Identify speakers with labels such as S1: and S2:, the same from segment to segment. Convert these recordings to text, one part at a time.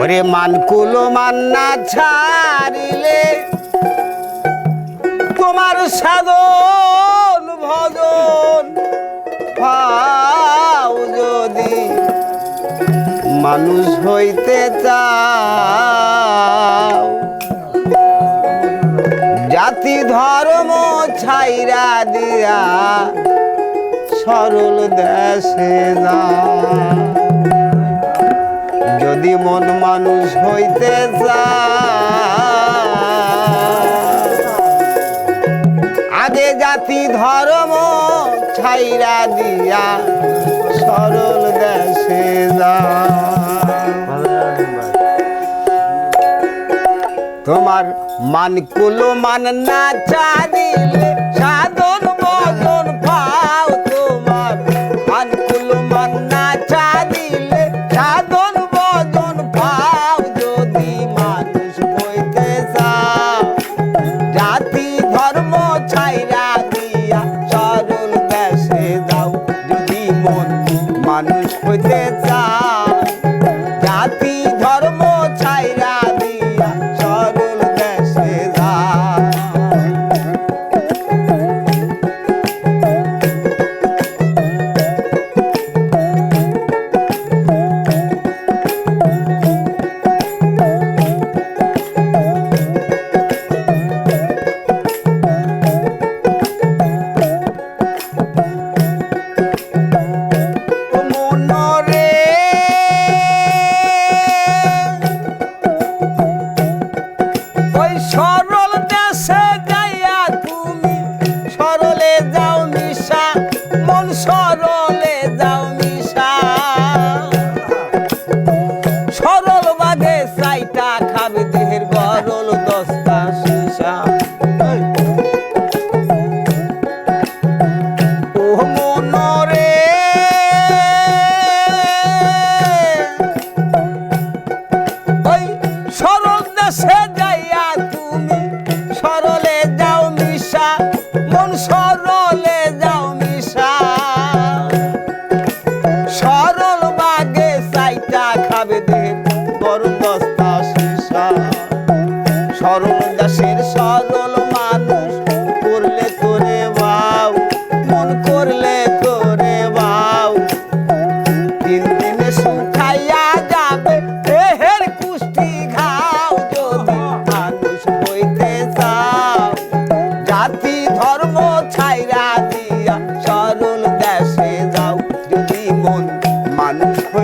S1: ওরে মানকুলো মান্না ছাড়িলে তোমার সাধন, ভজন পাও যদি। মানুষ হইতে চাও। জাতি ধর্ম ছাইরা দিয়া সরল দেশে যা যদি মন মানুষ হইতে আগে জাতি ধর্ম ছাইরা দিয়া সরল দেশে যা তোমার মান কুলো মান না চা দিলে হইতে চা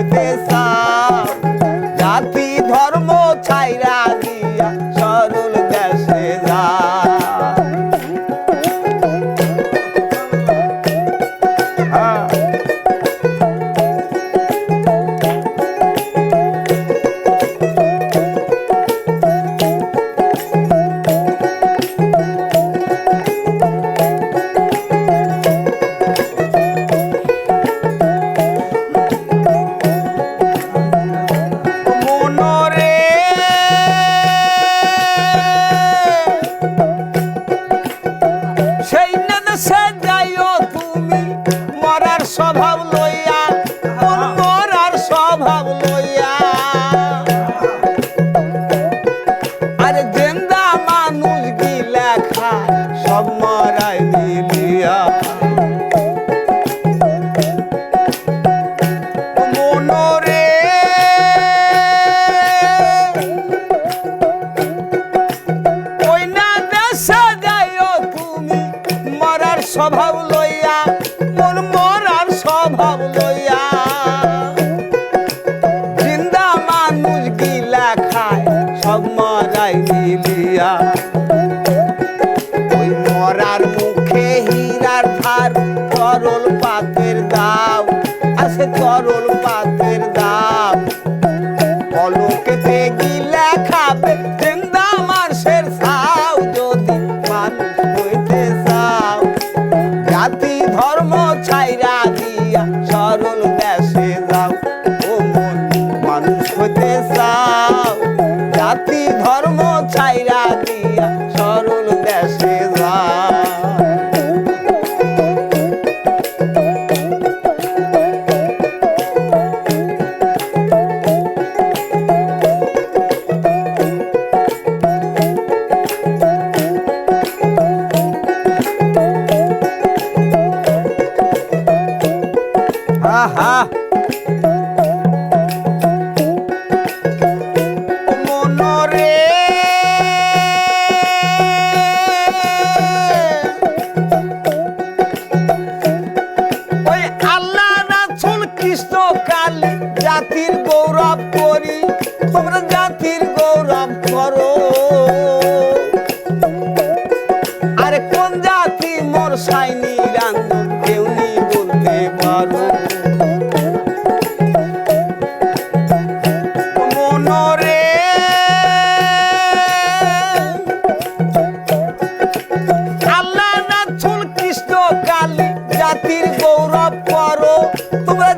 S1: 别傻。সরল দাম। বলো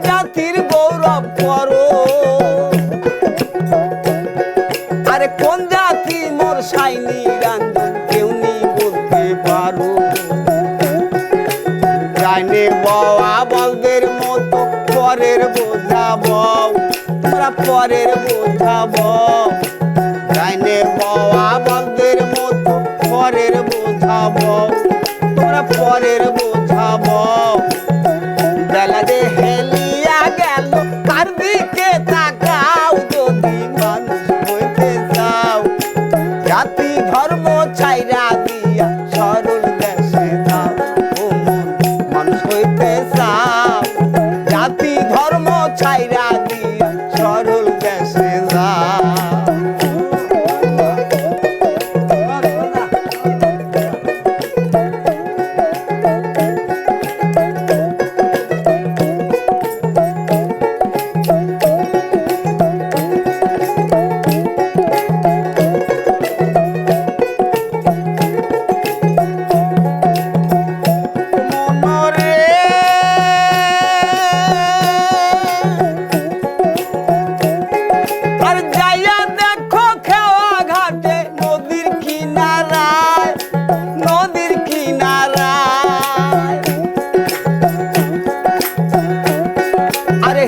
S1: জাতির গৌরব করো। আরে কোন জাতি মোর সাইনি রাঞ্জন কেউ বলতে পারো। জানে বাবা বলদের মতো পরের তোরা পরের বোঝা জানে বাবা বলদের মতো পরের বোঝা তোরা পরের বোঝা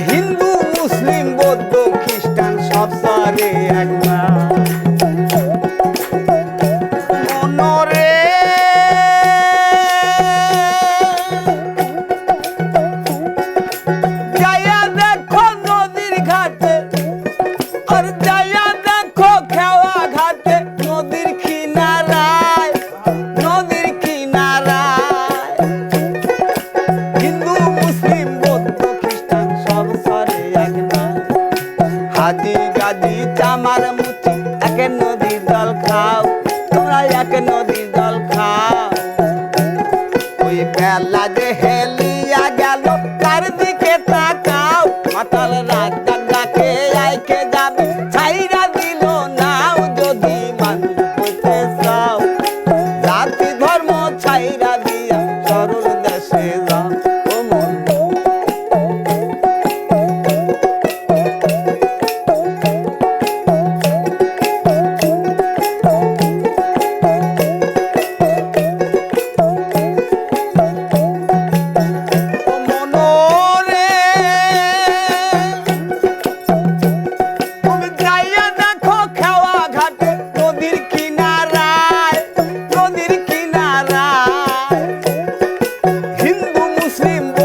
S1: Hind
S2: muslim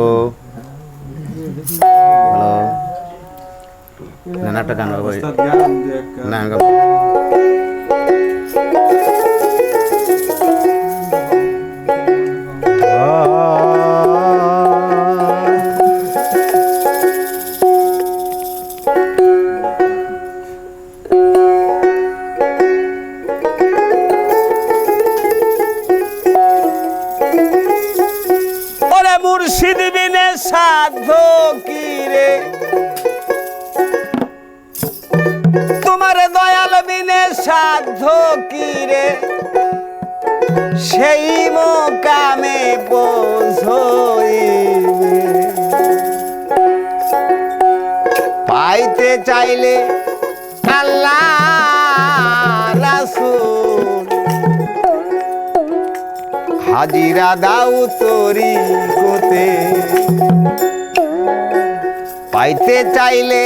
S2: halo halo, tekan bapak. Nah,
S1: enggak. মুর্শিদ বিনে কি কিরে তোমার দয়াল বিনে সাধ্য কিরে সেই মোকামে পৌঁছইবে পাইতে চাইলে হাজিরা দাও তোরি গোতে পাইতে চাইলে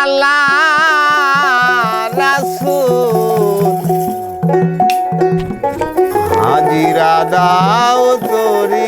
S1: আল্লাহ রাসুল হাজিরা দাও তোরি।